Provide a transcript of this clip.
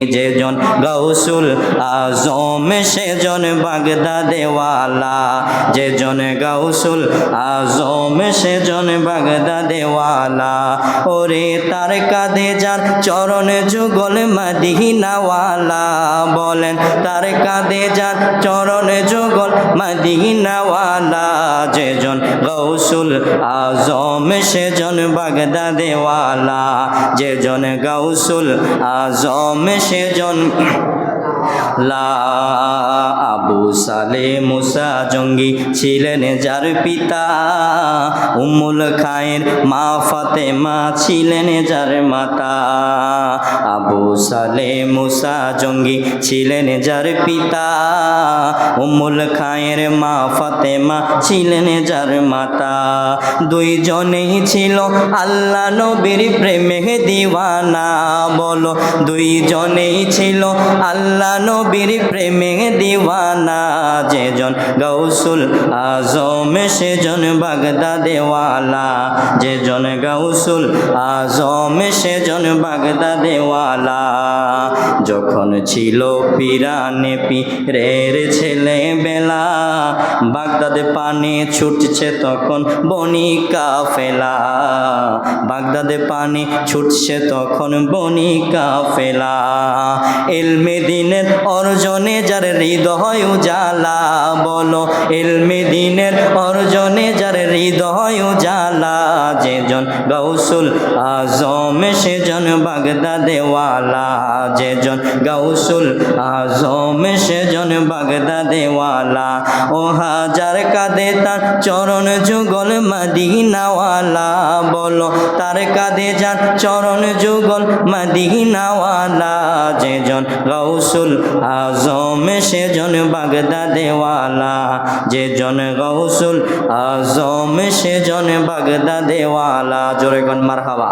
যেজন গৌসুল আজম সেজন বাগদাদেওয়ালা। যেজন গৌসুল আজম সেজন বাগদাদেওয়ালা। ওরে তার কাঁধে যার চরণ যুগল মদিনাওয়ালা। বলেন, তার কাঁধে যার চরণ যুগল মদিনাওয়ালা। যেজন গৌসুল আজম সেজন বাগদাদেওয়ালা। যেজন গৌসুল আজম সেজন লা সালে মুসা জঙ্গি ছিলেন যার পিতা। উম্মুল খায়ের মা ফাতেমা ছিলেন যার মাতা। আবু সালে মুসা জঙ্গি ছিলেন যার পিতা। উম্মুল খায়ের মা ফাতেমা ছিলেন যার মাতা। দুইজনেই ছিল আল্লাহ নবীর প্রেমে দিওয়ানা। বলো, দুইজনেই ছিল আল্লাহ নবীর প্রেমে দিওয়ানা। যেজন গৌসুল আজম, সেজন বাগদাদেওয়ালা। যেজন গৌসুল আজম, সেজন বাগদাদেওয়ালা। যখন ছিল পিরানে পীরের ছেলে বেলা বাগদাদে পানি ছুটছে তখন বনি কাফেলা। বাগদাদে পানি ছুটছে তখন বনি কাফেলা। এলমে দিনের অর্জনে যার হৃদয় উজালা বলো এলমে দিনের অর্জনে যার হৃদয় উজালা, যেজন গৌসুল আজম, সেজন বাগদাদেওয়ালা, যেজন গৌসুল আজম, সেজন বাগদাদেওয়ালা। ও হাজার কাঁদে তার চরণ যুগল মদিনাওয়ালা, বলো তার কাঁধে যার চরণ যুগল মদিনাওয়ালা। যেজন গৌসুল আজম সেজন বাগদাদেওয়ালা যেজন গৌসুল আজম সেজন বাগদাদেওয়ালা জোরে কন মার হাওয়া